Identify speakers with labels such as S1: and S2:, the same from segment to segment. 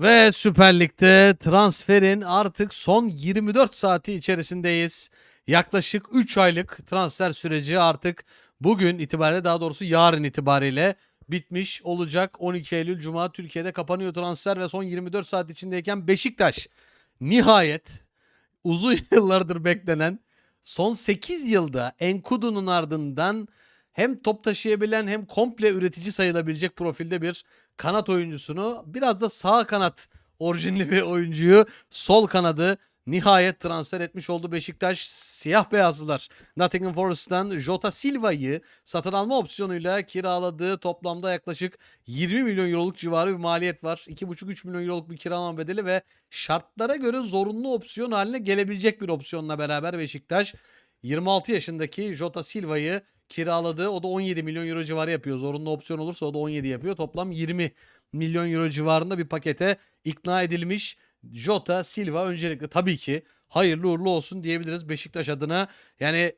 S1: Ve Süper Lig'de transferin artık son 24 saati içerisindeyiz. Yaklaşık 3 aylık transfer süreci artık bugün itibariyle daha doğrusu yarın itibariyle bitmiş olacak. 12 Eylül Cuma Türkiye'de kapanıyor transfer ve son 24 saat içindeyken Beşiktaş nihayet uzun yıllardır beklenen son 8 yılda Enkudu'nun ardından hem top taşıyabilen hem komple üretici sayılabilecek profilde bir kanat oyuncusunu biraz da sağ kanat orijinli bir oyuncuyu sol kanadı nihayet transfer etmiş oldu Beşiktaş. Siyah beyazlılar Nottingham Forest'tan Jota Silva'yı satın alma opsiyonuyla kiraladığı toplamda yaklaşık 20 milyon euroluk civarı bir maliyet var. 2,5-3 milyon euroluk bir kiralama bedeli ve şartlara göre zorunlu opsiyon haline gelebilecek bir opsiyonla beraber Beşiktaş 26 yaşındaki Jota Silva'yı kiraladığı o da 17 milyon euro civarı yapıyor. Zorunlu opsiyon olursa o da 17 yapıyor. Toplam 20 milyon euro civarında bir pakete ikna edilmiş. Jota Silva öncelikle tabii ki hayırlı uğurlu olsun diyebiliriz Beşiktaş adına. Yani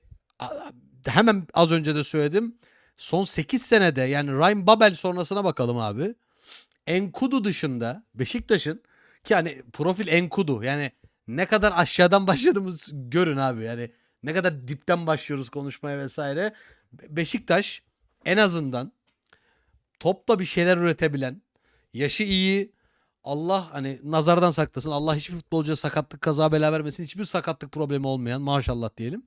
S1: hemen az önce de söyledim. Son 8 senede yani Ryan Babel sonrasına bakalım abi. Enkudu dışında Beşiktaş'ın ki hani profil Enkudu yani ne kadar aşağıdan başladığımız görün abi yani ne kadar dipten başlıyoruz konuşmaya vesaire. Be- Beşiktaş en azından topla bir şeyler üretebilen, yaşı iyi, Allah hani nazardan saklasın. Allah hiçbir futbolcuya sakatlık kaza bela vermesin. Hiçbir sakatlık problemi olmayan maşallah diyelim.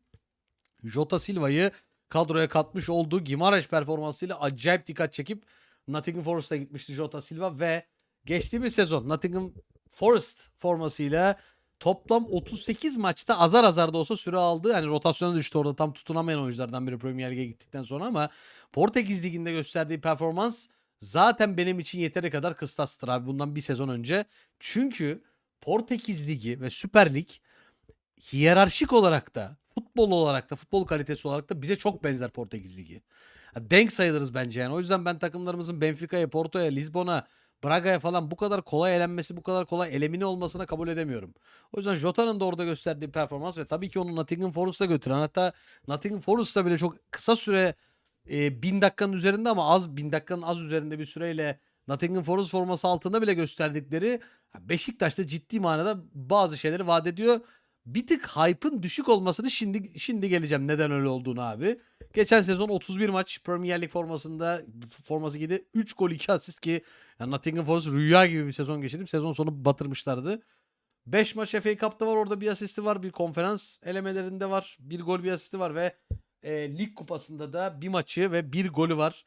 S1: Jota Silva'yı kadroya katmış olduğu Gimareş performansıyla acayip dikkat çekip Nottingham Forest'a gitmişti Jota Silva ve geçtiğimiz sezon Nottingham Forest formasıyla toplam 38 maçta azar azar da olsa süre aldı. Yani rotasyona düştü orada tam tutunamayan oyunculardan biri Premier Lig'e gittikten sonra ama Portekiz Ligi'nde gösterdiği performans zaten benim için yeteri kadar kıstastır abi bundan bir sezon önce. Çünkü Portekiz Ligi ve Süper Lig hiyerarşik olarak da futbol olarak da futbol kalitesi olarak da bize çok benzer Portekiz Ligi. Denk sayılırız bence yani. O yüzden ben takımlarımızın Benfica'ya, Porto'ya, Lisbon'a, Braga'ya falan bu kadar kolay elenmesi, bu kadar kolay elimine olmasına kabul edemiyorum. O yüzden Jota'nın da orada gösterdiği performans ve tabii ki onu Nottingham Forest'a götüren hatta Nottingham Forest'ta bile çok kısa süre e, bin dakikanın üzerinde ama az bin dakikanın az üzerinde bir süreyle Nottingham Forest forması altında bile gösterdikleri Beşiktaş'ta ciddi manada bazı şeyleri vaat ediyor. Bir tık hype'ın düşük olmasını şimdi şimdi geleceğim neden öyle olduğunu abi. Geçen sezon 31 maç Premier Lig formasında forması giydi. 3 gol 2 asist ki yani Nottingham Forest rüya gibi bir sezon geçirip sezon sonu batırmışlardı. 5 maç FA Cup'ta var orada bir asisti var. Bir konferans elemelerinde var. Bir gol bir asisti var ve e, lig kupasında da bir maçı ve bir golü var.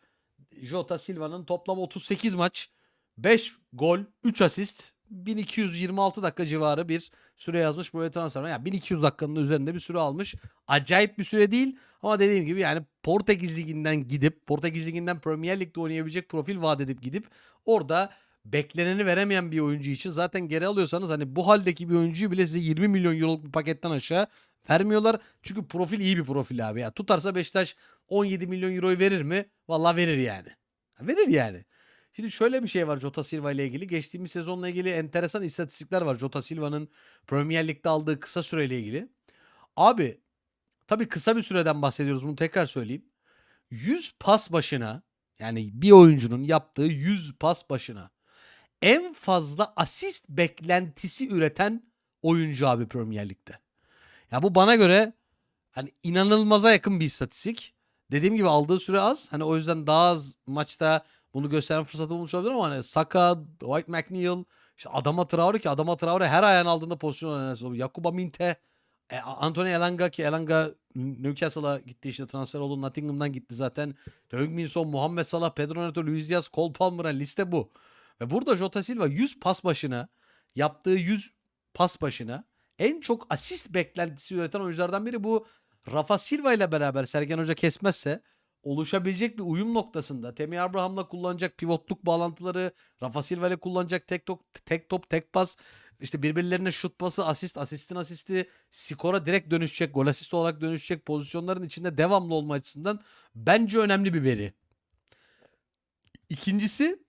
S1: Jota Silva'nın toplam 38 maç, 5 gol, 3 asist, 1226 dakika civarı bir süre yazmış buraya transfer. Yani 1200 dakikanın üzerinde bir süre almış. Acayip bir süre değil ama dediğim gibi yani Portekiz Ligi'nden gidip Portekiz Ligi'nden Premier Lig'de oynayabilecek profil vaat edip gidip orada bekleneni veremeyen bir oyuncu için zaten geri alıyorsanız hani bu haldeki bir oyuncuyu bile size 20 milyon euroluk bir paketten aşağı vermiyorlar. Çünkü profil iyi bir profil abi ya. Tutarsa Beşiktaş 17 milyon euroyu verir mi? Vallahi verir yani. Verir yani. Şimdi şöyle bir şey var Jota Silva ile ilgili. Geçtiğimiz sezonla ilgili enteresan istatistikler var. Jota Silva'nın Premier Lig'de aldığı kısa süreyle ilgili. Abi tabii kısa bir süreden bahsediyoruz bunu tekrar söyleyeyim. 100 pas başına yani bir oyuncunun yaptığı 100 pas başına en fazla asist beklentisi üreten oyuncu abi Premier Lig'de. Ya bu bana göre hani inanılmaza yakın bir istatistik. Dediğim gibi aldığı süre az. Hani o yüzden daha az maçta bunu gösteren fırsatı bulmuş olabilir ama hani Saka, Dwight McNeil, işte Adama Traore ki Adama Traore her ayağın aldığında pozisyon oynanası oluyor. Yakuba Minte, e, Anthony Elanga ki Elanga Newcastle'a gitti işte transfer oldu. Nottingham'dan gitti zaten. Heung-min Son, Muhammed Salah, Pedro Neto, Luis Diaz, Cole Palmer liste bu. Ve burada Jota Silva 100 pas başına yaptığı 100 pas başına en çok asist beklentisi üreten oyunculardan biri bu. Rafa Silva ile beraber Sergen Hoca kesmezse oluşabilecek bir uyum noktasında Temi Abraham'la kullanacak pivotluk bağlantıları, Rafa Silva ile kullanacak tek top, tek top, tek pas, işte birbirlerine şut pası, asist, asistin asisti, skora direkt dönüşecek, gol asist olarak dönüşecek pozisyonların içinde devamlı olma açısından bence önemli bir veri. İkincisi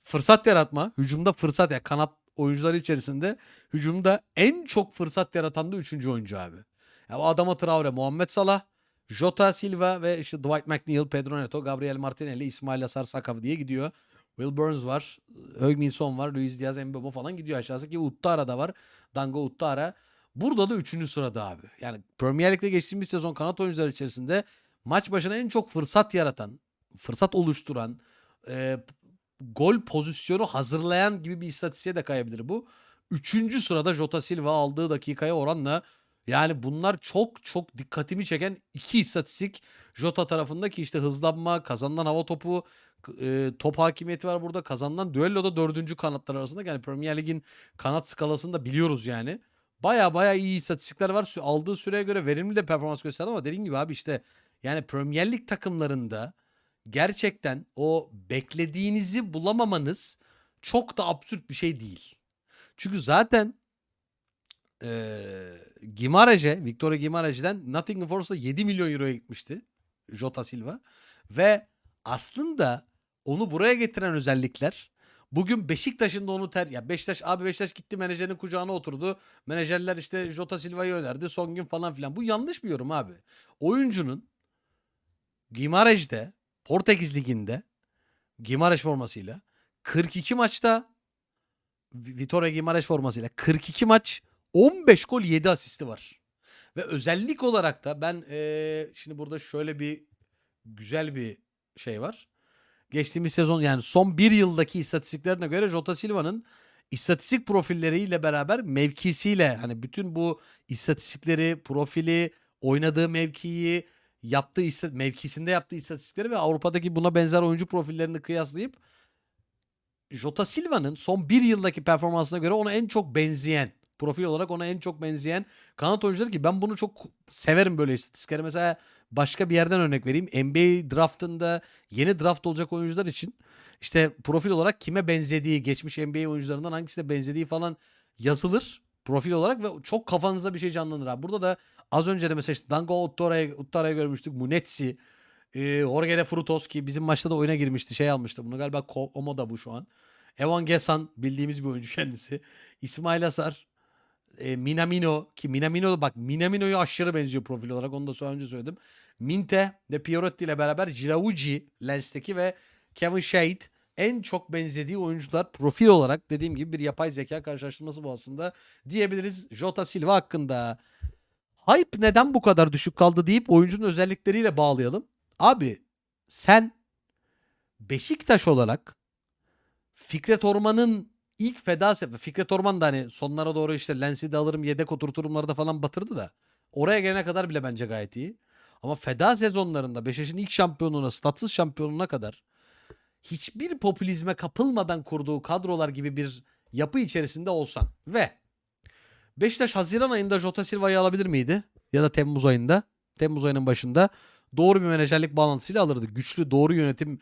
S1: fırsat yaratma. Hücumda fırsat ya kanat oyuncuları içerisinde hücumda en çok fırsat yaratan da üçüncü oyuncu abi. Ya bu Adama Traore, Muhammed Salah, Jota Silva ve işte Dwight McNeil, Pedro Neto, Gabriel Martinelli, İsmail Asar Sakav diye gidiyor. Will Burns var. Heung-Min var. Luis Diaz, Mbemo falan gidiyor aşağısı ki Uttara da var. Dango Uttara. Burada da 3. sırada abi. Yani Premier Lig'de geçtiğimiz sezon kanat oyuncuları içerisinde maç başına en çok fırsat yaratan, fırsat oluşturan, e, gol pozisyonu hazırlayan gibi bir istatistiğe de kayabilir bu. Üçüncü sırada Jota Silva aldığı dakikaya oranla yani bunlar çok çok dikkatimi çeken iki istatistik Jota tarafında ki işte hızlanma, kazanılan hava topu, e, top hakimiyeti var burada. Kazanılan düelloda dördüncü kanatlar arasında. Yani Premier Lig'in kanat skalasını da biliyoruz yani. Baya baya iyi istatistikler var. Aldığı süreye göre verimli de performans gösterdi ama dediğim gibi abi işte yani Premier Lig takımlarında gerçekten o beklediğinizi bulamamanız çok da absürt bir şey değil. Çünkü zaten eee Gimareş'e, Victoria Gimareş'den Nottingham Forest'a 7 milyon euroya gitmişti Jota Silva. Ve aslında onu buraya getiren özellikler bugün Beşiktaş'ın da onu ter... Ya Beşiktaş abi Beşiktaş gitti menajerin kucağına oturdu. Menajerler işte Jota Silva'yı önerdi. Son gün falan filan. Bu yanlış bir yorum abi. Oyuncunun Gimareş'te Portekiz Ligi'nde Gimareş formasıyla 42 maçta Vitória Gimareş formasıyla 42 maç 15 gol 7 asisti var. Ve özellik olarak da ben eee, şimdi burada şöyle bir güzel bir şey var. Geçtiğimiz sezon yani son bir yıldaki istatistiklerine göre Jota Silva'nın istatistik profilleriyle beraber mevkisiyle hani bütün bu istatistikleri, profili, oynadığı mevkiyi, yaptığı istat mevkisinde yaptığı istatistikleri ve Avrupa'daki buna benzer oyuncu profillerini kıyaslayıp Jota Silva'nın son bir yıldaki performansına göre ona en çok benzeyen, profil olarak ona en çok benzeyen kanat oyuncuları ki ben bunu çok severim böyle istatistikleri. Mesela başka bir yerden örnek vereyim. NBA draftında yeni draft olacak oyuncular için işte profil olarak kime benzediği, geçmiş NBA oyuncularından hangisine benzediği falan yazılır profil olarak ve çok kafanızda bir şey canlanır abi. Burada da az önce de mesela işte Dango Uttara'yı Uttara'yı görmüştük. Munetsi, e, Jorge de Frutos ki bizim maçta da oyuna girmişti. Şey almıştı bunu galiba Ko- Omo'da bu şu an. Evan Gesan bildiğimiz bir oyuncu kendisi. İsmail Asar, e, Minamino ki Minamino bak Minamino'ya aşırı benziyor profil olarak onu da sonra önce söyledim. Minte de Pierotti ile beraber Girauji Lens'teki ve Kevin Shade en çok benzediği oyuncular profil olarak dediğim gibi bir yapay zeka karşılaştırması bu aslında diyebiliriz Jota Silva hakkında. Hype neden bu kadar düşük kaldı deyip oyuncunun özellikleriyle bağlayalım. Abi sen Beşiktaş olarak Fikret Orman'ın ilk feda sefer Fikret Orman da hani sonlara doğru işte Lens'i de alırım yedek oturturumları da falan batırdı da oraya gelene kadar bile bence gayet iyi. Ama feda sezonlarında Beşiktaş'ın ilk şampiyonluğuna, statsız şampiyonluğuna kadar hiçbir popülizme kapılmadan kurduğu kadrolar gibi bir yapı içerisinde olsan ve Beşiktaş Haziran ayında Jota Silva'yı alabilir miydi? Ya da Temmuz ayında. Temmuz ayının başında doğru bir menajerlik bağlantısıyla alırdı. Güçlü, doğru yönetim,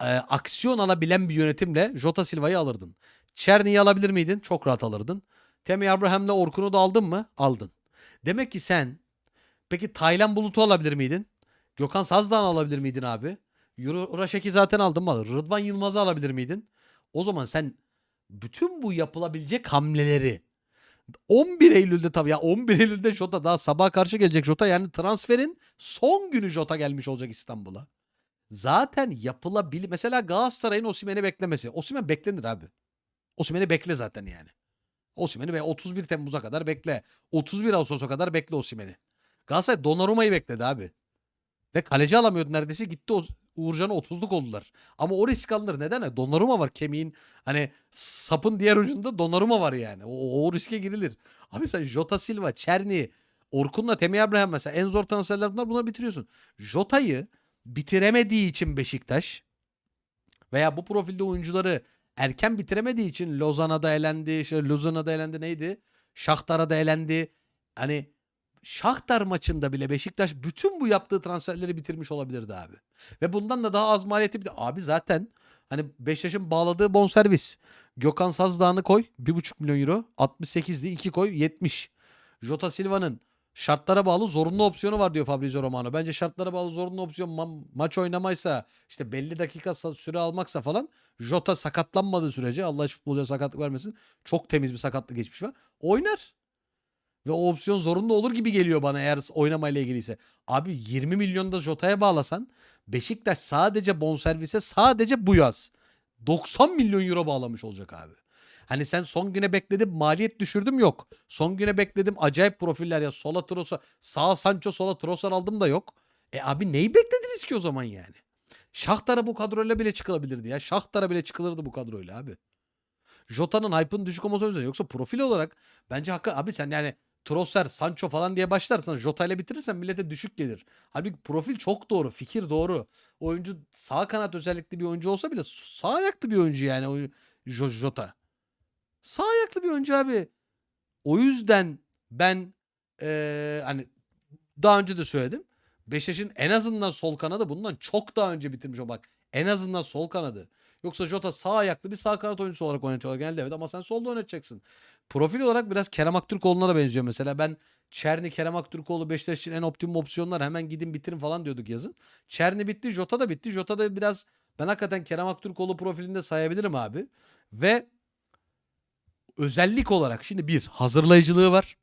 S1: e, aksiyon alabilen bir yönetimle Jota Silva'yı alırdın. Çerni'yi alabilir miydin? Çok rahat alırdın. Temi Abraham'la Orkun'u da aldın mı? Aldın. Demek ki sen peki Taylan Bulut'u alabilir miydin? Gökhan Sazdağ'ını alabilir miydin abi? Yuru Raşek'i zaten aldın mı? Rıdvan Yılmaz'ı alabilir miydin? O zaman sen bütün bu yapılabilecek hamleleri 11 Eylül'de tabii ya 11 Eylül'de Jota daha sabah karşı gelecek Jota yani transferin son günü Jota gelmiş olacak İstanbul'a. Zaten yapılabilir. Mesela Galatasaray'ın Osimhen'i beklemesi. Osimhen beklenir abi. Osimhen'i bekle zaten yani. Osimhen'i ve 31 Temmuz'a kadar bekle. 31 Ağustos'a kadar bekle Osimhen'i. Galatasaray Donnarumma'yı bekledi abi. Ve kaleci alamıyordu neredeyse. Gitti o Uğurcan'a 30'luk oldular. Ama o risk alınır. Neden? Donnarumma var kemiğin. Hani sapın diğer ucunda Donnarumma var yani. O, o riske girilir. Abi sen Jota Silva, Çerni, Orkun'la Temi Abraham mesela en zor transferler bunlar. Bunları bitiriyorsun. Jota'yı bitiremediği için Beşiktaş veya bu profilde oyuncuları erken bitiremediği için Lozan'a da elendi. Işte Lozan'a da elendi neydi? Shakhtar'a da elendi. Hani Shakhtar maçında bile Beşiktaş bütün bu yaptığı transferleri bitirmiş olabilirdi abi. Ve bundan da daha az maliyeti bir abi zaten hani Beşiktaş'ın bağladığı bonservis. Gökhan Sazdağ'ını koy 1,5 milyon euro. 68'di 2 koy 70. Jota Silva'nın şartlara bağlı zorunlu opsiyonu var diyor Fabrizio Romano. Bence şartlara bağlı zorunlu opsiyon ma- maç oynamaysa işte belli dakika süre almaksa falan Jota sakatlanmadığı sürece Allah hiç futbolcuya sakatlık vermesin. Çok temiz bir sakatlık geçmiş var. Oynar. Ve o opsiyon zorunlu olur gibi geliyor bana eğer oynamayla ilgiliyse. Abi 20 milyon da Jota'ya bağlasan Beşiktaş sadece bonservise sadece bu yaz 90 milyon euro bağlamış olacak abi. Hani sen son güne bekledim maliyet düşürdüm yok. Son güne bekledim acayip profiller ya sola Trossard sağ Sancho sola Trossard aldım da yok. E abi neyi beklediniz ki o zaman yani? Şahtar'a bu kadroyla bile çıkılabilirdi ya. Şahtar'a bile çıkılırdı bu kadroyla abi. Jota'nın hype'ın düşük olması o yüzden. Yoksa profil olarak bence hakikaten abi sen yani Trossard, Sancho falan diye başlarsan Jota ile bitirirsen millete düşük gelir. Halbuki profil çok doğru, fikir doğru. Oyuncu sağ kanat özellikli bir oyuncu olsa bile sağ ayaklı bir oyuncu yani o Jo- Jota. Sağ ayaklı bir oyuncu abi. O yüzden ben eee, hani daha önce de söyledim. Beşiktaş'ın en azından sol kanadı bundan çok daha önce bitirmiş o bak. En azından sol kanadı. Yoksa Jota sağ ayaklı bir sağ kanat oyuncusu olarak oynatıyorlar genelde evet ama sen solda oynatacaksın. Profil olarak biraz Kerem Aktürkoğlu'na da benziyor mesela. Ben Çerni, Kerem Aktürkoğlu Beşiktaş için en optimum opsiyonlar hemen gidin bitirin falan diyorduk yazın. Çerni bitti, Jota da bitti. Jota da biraz ben hakikaten Kerem Aktürkoğlu profilinde sayabilirim abi. Ve özellik olarak şimdi bir hazırlayıcılığı var.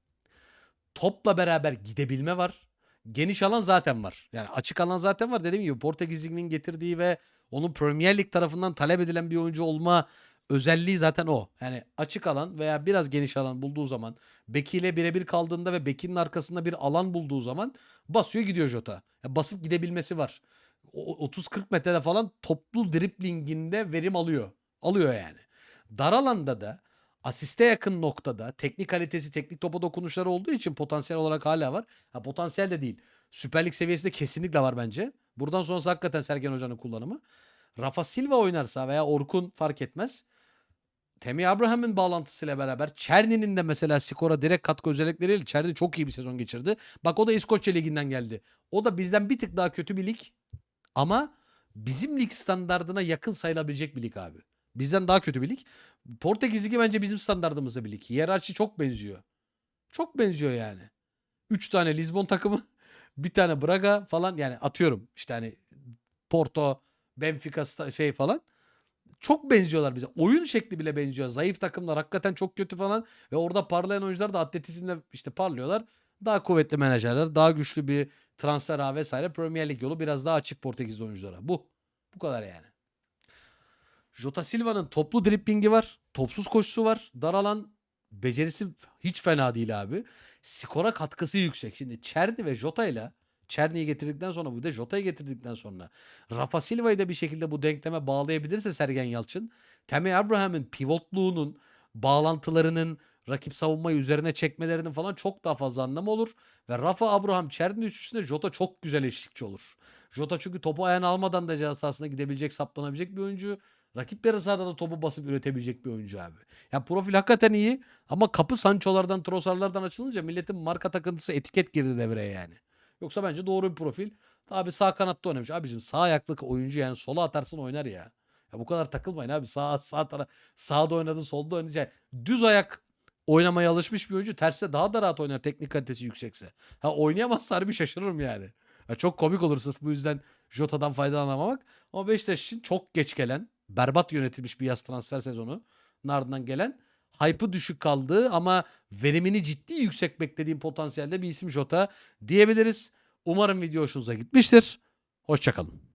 S1: Topla beraber gidebilme var. Geniş alan zaten var. Yani açık alan zaten var. Dediğim gibi Portekiz Ligi'nin getirdiği ve onun Premier Lig tarafından talep edilen bir oyuncu olma özelliği zaten o. Yani açık alan veya biraz geniş alan bulduğu zaman bekiyle birebir kaldığında ve bekinin arkasında bir alan bulduğu zaman basıyor gidiyor Jota. Ya basıp gidebilmesi var. O- 30-40 metrede falan toplu driplinginde verim alıyor. Alıyor yani. Dar alanda da asiste yakın noktada teknik kalitesi, teknik topa dokunuşları olduğu için potansiyel olarak hala var. Ha potansiyel de değil. Süper Lig seviyesinde kesinlikle var bence. Buradan sonrası hakikaten Sergen Hoca'nın kullanımı. Rafa Silva oynarsa veya Orkun fark etmez. Temi Abraham'ın bağlantısıyla beraber Çerni'nin de mesela skora direkt katkı özellikleriyle Çerni çok iyi bir sezon geçirdi. Bak o da İskoçya Ligi'nden geldi. O da bizden bir tık daha kötü bir lig ama bizim lig standardına yakın sayılabilecek bir lig abi. Bizden daha kötü bir lig. Portekiz Ligi bence bizim standardımıza bir lig. Hiyerarşi çok benziyor. Çok benziyor yani. 3 tane Lisbon takımı, bir tane Braga falan yani atıyorum işte hani Porto, Benfica şey falan. Çok benziyorlar bize. Oyun şekli bile benziyor. Zayıf takımlar hakikaten çok kötü falan ve orada parlayan oyuncular da atletizmle işte parlıyorlar. Daha kuvvetli menajerler, daha güçlü bir transfer ağı vesaire. Premier Lig yolu biraz daha açık Portekizli oyunculara. Bu. Bu kadar yani. Jota Silva'nın toplu driplingi var. Topsuz koşusu var. Dar alan becerisi hiç fena değil abi. Skora katkısı yüksek. Şimdi Çerni ve Jota ile Çerni'yi getirdikten sonra bu da Jota'yı getirdikten sonra Rafa Silva'yı da bir şekilde bu denkleme bağlayabilirse Sergen Yalçın Tammy Abraham'ın pivotluğunun bağlantılarının rakip savunmayı üzerine çekmelerinin falan çok daha fazla anlamı olur. Ve Rafa Abraham Çerni üçlüsünde Jota çok güzel eşlikçi olur. Jota çünkü topu ayağına almadan da sahasına gidebilecek, saplanabilecek bir oyuncu. Rakip yarı sahada da topu basıp üretebilecek bir oyuncu abi. Ya profil hakikaten iyi ama kapı Sancho'lardan, Trossard'lardan açılınca milletin marka takıntısı etiket girdi devreye yani. Yoksa bence doğru bir profil. Abi sağ kanatta oynamış. Abicim sağ ayaklı oyuncu yani sola atarsın oynar ya. Ya bu kadar takılmayın abi. Sağ sağ tara sağda oynadın, solda oynayacak. Düz ayak oynamaya alışmış bir oyuncu terse daha da rahat oynar teknik kalitesi yüksekse. Ha oynayamazsa harbi şaşırırım yani. Ya çok komik olur sırf bu yüzden Jota'dan faydalanamamak. Ama Beşiktaş için çok geç gelen, berbat yönetilmiş bir yaz transfer sezonu. Ardından gelen hype'ı düşük kaldığı ama verimini ciddi yüksek beklediğim potansiyelde bir isim Jota diyebiliriz. Umarım video hoşunuza gitmiştir. Hoşçakalın.